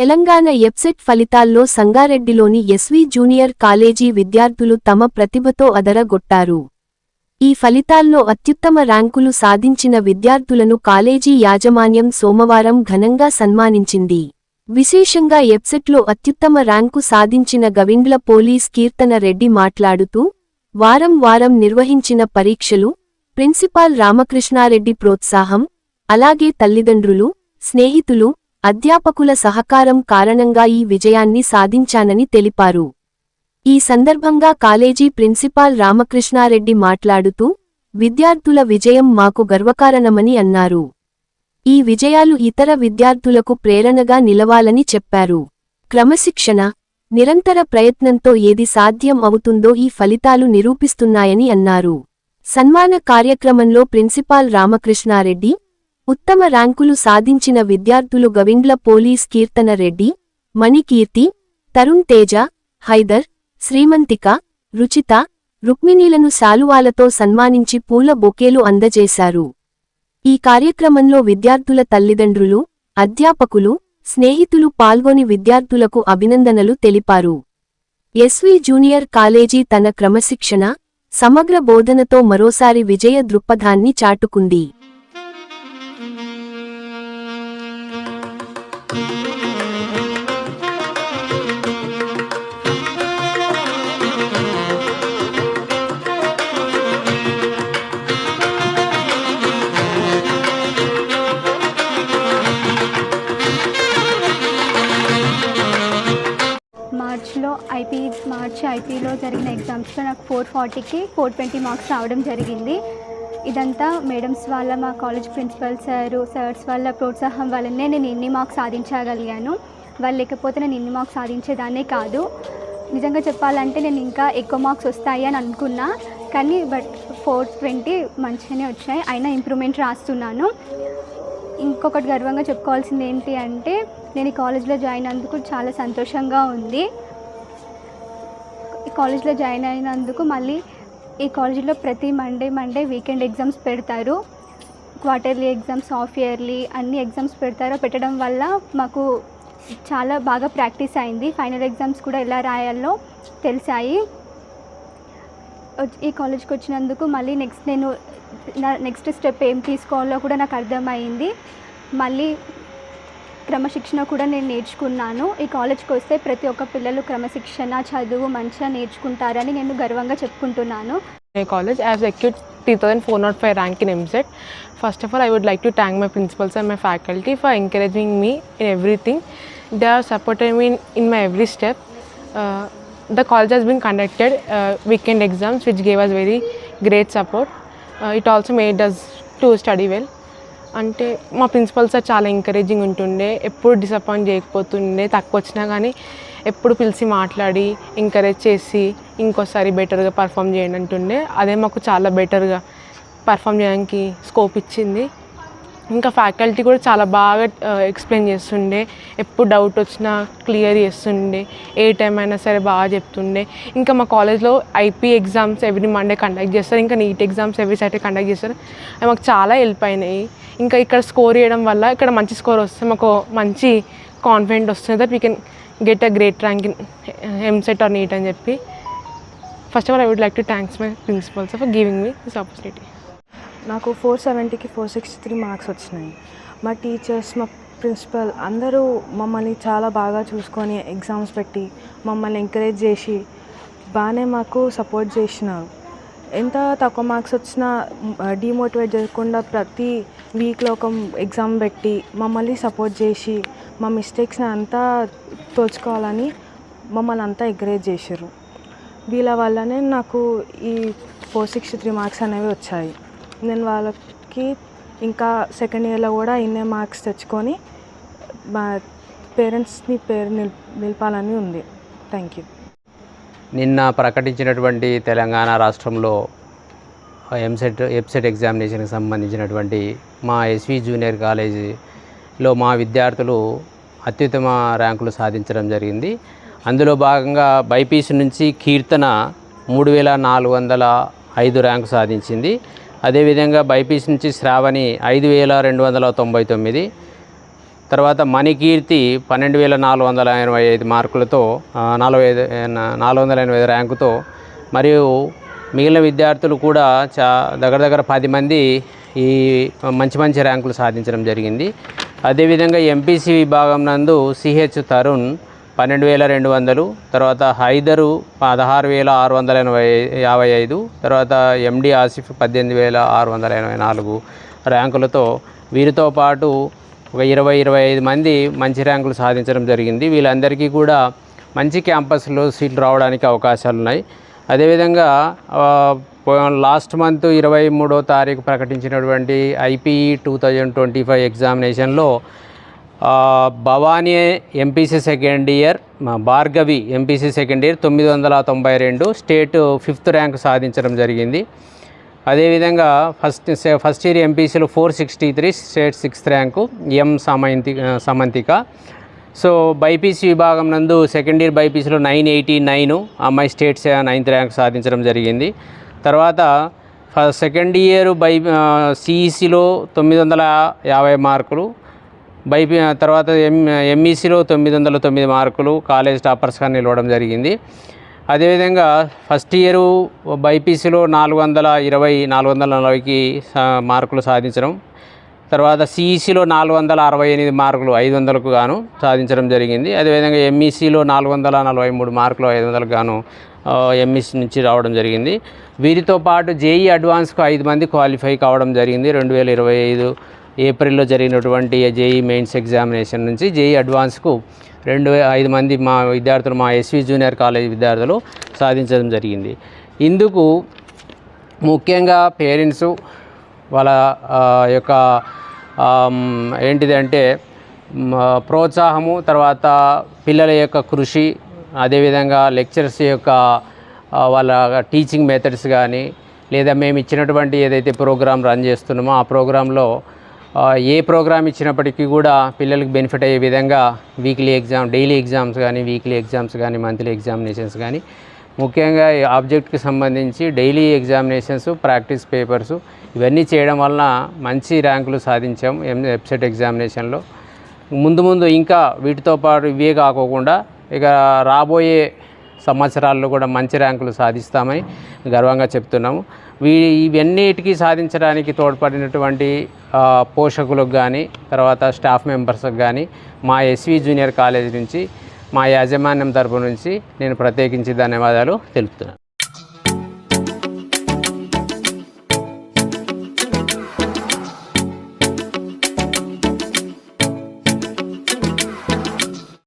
తెలంగాణ ఎప్సెట్ ఫలితాల్లో సంగారెడ్డిలోని SV junior college విద్యార్థులు తమ ప్రతిభతో అదరగొట్టారు. ఈ ఫలితాల్లో అత్యుత్తమ ర్యాంకులు సాధించిన విద్యార్థులను కాలేజీ యాజమాన్యం సోమవారం ఘనంగా సన్మానించింది. విశేషంగా ఎప్సెట్లో అత్యుత్తమ ర్యాంకు సాధించిన గవిండ్ల పోలీస్ కీర్తన రెడ్డి మాట్లాడుతూ వారం వారం నిర్వహించిన పరీక్షలు ప్రిన్సిపాల్ రామకృష్ణారెడ్డి ప్రోత్సాహం అలాగే తల్లిదండ్రులు స్నేహితులు అధ్యాపకుల సహకారం కారణంగా ఈ విజయాన్ని సాధించానని తెలిపారు. ఈ సందర్భంగా కాలేజీ ప్రిన్సిపాల్ రామకృష్ణారెడ్డి మాట్లాడుతూ విద్యార్థుల విజయం మాకు గర్వకారణమని అన్నారు. ఈ విజయాలు ఇతర విద్యార్థులకు ప్రేరణగా నిలవాలని చెప్పారు. క్రమశిక్షణ నిరంతర ప్రయత్నంతో ఏది సాధ్యం అవుతుందో ఈ ఫలితాలు నిరూపిస్తున్నాయని అన్నారు. సన్మాన కార్యక్రమంలో ప్రిన్సిపాల్ రామకృష్ణారెడ్డి ఉత్తమ ర్యాంకులు సాధించిన విద్యార్థులు గవిండ్ల పోలీస్ కీర్తన రెడ్డి మణికీర్తి తరుణ్ తేజ హైదర్ శ్రీమంతిక రుచిత రుక్మిణీలను శాలువాలతో సన్మానించి పూల బొకేలు అందజేశారు. ఈ కార్యక్రమంలో విద్యార్థుల తల్లిదండ్రులు అధ్యాపకులు స్నేహితులు పాల్గొని విద్యార్థులకు అభినందనలు తెలిపారు. ఎస్వి జూనియర్ కాలేజీ తన క్రమశిక్షణ సమగ్ర బోధనతో మరోసారి విజయ దృక్పథాన్ని చాటుకుంది. ఐపీలో ఐపీ మార్చ్ ఐపీలో జరిగిన ఎగ్జామ్స్లో నాకు ఫోర్ ఫార్టీకి ఫోర్ ట్వంటీ మార్క్స్ రావడం జరిగింది. ఇదంతా మేడమ్స్ వాళ్ళ మా కాలేజ్ ప్రిన్సిపల్ సార్ సార్స్ వాళ్ళ ప్రోత్సాహం వల్లనే నేను ఇన్ని మార్క్స్ సాధించగలిగాను. వాళ్ళు లేకపోతే నేను ఇన్ని మార్క్స్ సాధించేదాన్నే కాదు. నిజంగా చెప్పాలంటే నేను ఇంకా ఎక్కువ మార్క్స్ వస్తాయి అని అనుకున్నా. కానీ బట్ ఫోర్ ట్వంటీ మంచిగానే వచ్చాయి. అయినా ఇంప్రూవ్మెంట్ రాస్తున్నాను. ఇంకొకటి గర్వంగా చెప్పుకోవాల్సింది ఏంటి అంటే నేను ఈ కాలేజ్లో జాయిన్ అందుకు చాలా సంతోషంగా ఉంది. ఈ కాలేజ్లో జాయిన్ అయినందుకు మళ్ళీ ఈ కాలేజీలో ప్రతి మండే మండే వీకెండ్ ఎగ్జామ్స్ పెడతారు. క్వార్టర్లీ ఎగ్జామ్స్ హాఫ్ ఇయర్లీ అన్ని ఎగ్జామ్స్ పెడతారు. పెట్టడం వల్ల మాకు చాలా బాగా ప్రాక్టీస్ అయింది. ఫైనల్ ఎగ్జామ్స్ కూడా ఎలా రాయాలో తెలిసాయి. వచ్చి- ఈ కాలేజ్కి వచ్చినందుకు మళ్ళీ నెక్స్ట్ నేను నా నెక్స్ట్ స్టెప్ ఏం తీసుకోవాలో కూడా నాకు అర్థమైంది. మళ్ళీ క్రమశిక్షణ కూడా నేను నేర్చుకున్నాను. ఈ కాలేజ్కి వస్తే ప్రతి ఒక్క పిల్లలు క్రమశిక్షణ చదువు మంచిగా నేర్చుకుంటారని నేను గర్వంగా చెప్పుకుంటున్నాను. My college as secured three thousand four nought five rank in EAMCET. First of all I would like to thank my principals and my faculty for encouraging me in everything they are supported mean in my every step the college has been conducted weekend exams which gave us very great support it also made us to study well అంటే మా principal sir చాలా encouraging ఉంటుండే ఎప్పుడు disappoint చేయకపోతుండే తక్కువ వచ్చినా కానీ ఎప్పుడు పిలిచి మాట్లాడి ఎంకరేజ్ చేసి ఇంకోసారి బెటర్గా పర్ఫామ్ చేయండి అంటుండే. అదే మాకు చాలా బెటర్గా పర్ఫామ్ చేయడానికి స్కోప్ ఇచ్చింది. ఇంకా ఫ్యాకల్టీ కూడా చాలా బాగా uh, ఎక్స్ప్లెయిన్ చేస్తుండే. ఎప్పుడు డౌట్ వచ్చినా క్లియర్ చేస్తుండే. ఏ టైం అయినా సరే బాగా చెప్తుండే. ఇంకా మా కాలేజ్లో IP exams every Monday conduct చేస్తారు. ఇంకా NEET exams every Saturday conduct చేస్తారు. అవి మాకు చాలా హెల్ప్ అయినాయి. ఇంకా ఇక్కడ స్కోర్ చేయడం వల్ల ఇక్కడ మంచి స్కోర్ వస్తే మాకు మంచి కాన్ఫిడెంట్ వస్తుంది that we can get a great rank in EAMCET or NEET అని చెప్పి. First of all I would like to thanks my principals for giving me this opportunity నాకు ఫోర్ సెవెంటీకి ఫోర్ సిక్స్టీ త్రీ మార్క్స్ వచ్చినాయి. మా teachers మా principal అందరూ మమ్మల్ని చాలా బాగా చూసుకొని ఎగ్జామ్స్ పెట్టి మమ్మల్ని ఎంకరేజ్ చేసి బాగానే మాకు సపోర్ట్ చేసినారు. ఎంత తక్కువ మార్క్స్ వచ్చినా డిమోటివేట్ చేయకుండా ప్రతి వీక్లో ఒక ఎగ్జామ్ పెట్టి మమ్మల్ని సపోర్ట్ చేసి మా మిస్టేక్స్ని అంతా తోచుకోవాలని మమ్మల్ని అంతా ఎంకరేజ్ చేశారు. వీళ్ళ వల్లనే నాకు ఈ ఫోర్ సిక్స్టీ త్రీ మార్క్స్ అనేవి వచ్చాయి. నేను వాళ్ళకి ఇంకా సెకండ్ ఇయర్లో కూడా ఇన్నే మార్క్స్ తెచ్చుకొని మా పేరెంట్స్ని పేరు నిల్ నిలపాలని ఉంది. థ్యాంక్ యూ నిన్న ప్రకటించినటువంటి తెలంగాణ రాష్ట్రంలో ఎంసెట్ ఎప్సెట్ ఎగ్జామినేషన్కి సంబంధించినటువంటి మా ఎస్వి జూనియర్ కాలేజీలో మా విద్యార్థులు అత్యుత్తమ ర్యాంకులు సాధించడం జరిగింది. అందులో భాగంగా బైపీసీ నుంచి కీర్తన మూడు వేల నాలుగు వందల ఐదు ర్యాంకు సాధించింది. అదేవిధంగా బైపీసీ నుంచి శ్రావణి ఐదు వేల రెండు వందల తొంభై తొమ్మిది. తర్వాత మణికీర్తి పన్నెండు వేల నాలుగు వందల ఎనభై ఐదు మార్కులతో నలభై ఐదు నాలుగు వందల ఎనభై ఐదు ర్యాంకుతో మరియు మిగిలిన విద్యార్థులు కూడా చా దగ్గర దగ్గర పది మంది ఈ మంచి మంచి ర్యాంకులు సాధించడం జరిగింది. అదేవిధంగా ఎంపీసీ విభాగం నందు సిహెచ్ తరుణ్ పన్నెండు వేల రెండు వందలు తర్వాత హైదరు పదహారు వేల ఆరు వందల ఎనభై యాభై ఐదు తర్వాత ఎండి ఆసిఫ్ పద్దెనిమిది వేల ఆరు వందల ఎనభై నాలుగు ర్యాంకులతో వీరితో పాటు ఒక ఇరవై ఇరవై ఐదు మంది మంచి ర్యాంకులు సాధించడం జరిగింది. వీళ్ళందరికీ కూడా మంచి క్యాంపస్లో సీట్లు రావడానికి అవకాశాలు ఉన్నాయి అదేవిధంగా లాస్ట్ మంత్ ఇరవై మూడో తారీఖు ప్రకటించినటువంటి IPE two thousand twenty five ఎగ్జామినేషన్లో Bhavani MPC second year Bhargavi MPC second year తొమ్మిది వందల తొంభై రెండు స్టేట్ ఫిఫ్త్ ర్యాంక్ సాధించడం జరిగింది. అదేవిధంగా first first year ఎంపీసీలో four sixty three state sixth rank M Samanthi Samanthika so BiPC విభాగం నందు సెకండ్ ఇయర్ బైపీసీలో నైన్ ఎయిటీ నైన్ అమ్మాయి స్టేట్ నైన్త్ ర్యాంక్ సాధించడం జరిగింది తర్వాత ఫ- సెకండ్ ఇయర్ బై సిఈసిలో తొమ్మిది వందల యాభై మార్కులు బైపీ తర్వాత ఎం ఎంఈసీలో తొమ్మిది వందల తొమ్మిది మార్కులు కాలేజ్ టాపర్స్గా నిలవడం జరిగింది అదేవిధంగా ఫస్ట్ ఇయరు బైపీసీలో నాలుగు వందల ఇరవై నాలుగు వందల నలభైకి మార్కులు సాధించడం తర్వాత సిఈసిలో నాలుగు వందల అరవై ఎనిమిది మార్కులు ఐదు వందలకు గాను సాధించడం జరిగింది. అదేవిధంగా ఎంఈసీలో నాలుగు వందల నలభై మూడు మార్కులు ఐదు వందలకు గాను ఎంఈసీ నుంచి రావడం జరిగింది. వీరితో పాటు జేఈ అడ్వాన్స్కు ఐదు మంది క్వాలిఫై కావడం జరిగింది. రెండు వేల ఇరవై ఐదు ఏప్రిల్లో జరిగినటువంటి జేఈ మెయిన్స్ ఎగ్జామినేషన్ నుంచి జేఈ అడ్వాన్స్కు రెండు ఐదు మంది మా విద్యార్థులు మా ఎస్వి జూనియర్ కాలేజ్ విద్యార్థులు సాధించడం జరిగింది. ఇందుకు ముఖ్యంగా పేరెంట్స్ వాళ్ళ యొక్క ఏంటిదంటే ప్రోత్సాహము తర్వాత పిల్లల యొక్క కృషి అదేవిధంగా లెక్చరర్స్ యొక్క వాళ్ళ టీచింగ్ మెథడ్స్ కానీ లేదా మేము ఇచ్చినటువంటి ఏదైతే ప్రోగ్రాం రన్ చేస్తున్నామో ఆ ప్రోగ్రాంలో ఏ ప్రోగ్రామ్ ఇచ్చినప్పటికీ కూడా పిల్లలకు బెనిఫిట్ అయ్యే విధంగా వీక్లీ ఎగ్జామ్ డైలీ ఎగ్జామ్స్ కానీ వీక్లీ ఎగ్జామ్స్ కానీ మంత్లీ ఎగ్జామినేషన్స్ కానీ ముఖ్యంగా ఈ ఆబ్జెక్ట్కి సంబంధించి డైలీ ఎగ్జామినేషన్స్ ప్రాక్టీస్ పేపర్స్ ఇవన్నీ చేయడం వలన మంచి ర్యాంకులు సాధించాం ఎం వెబ్సైట్ ఎగ్జామినేషన్లో. ముందు ముందు ఇంకా వీటితో పాటు ఇవే కాకోకుండా ఇక రాబోయే సంవత్సరాల్లో కూడా మంచి ర్యాంకులు సాధిస్తామని గర్వంగా చెప్తున్నాము. వీ ఇవన్నిటికీ సాధించడానికి తోడ్పడినటువంటి పోషకులకు కానీ తర్వాత స్టాఫ్ మెంబర్స్కి కానీ మా ఎస్వి జూనియర్ కాలేజ్ నుంచి మా యాజమాన్యం తరపు నుంచి నేను ప్రత్యేకించి ధన్యవాదాలు తెలుపుతున్నాను.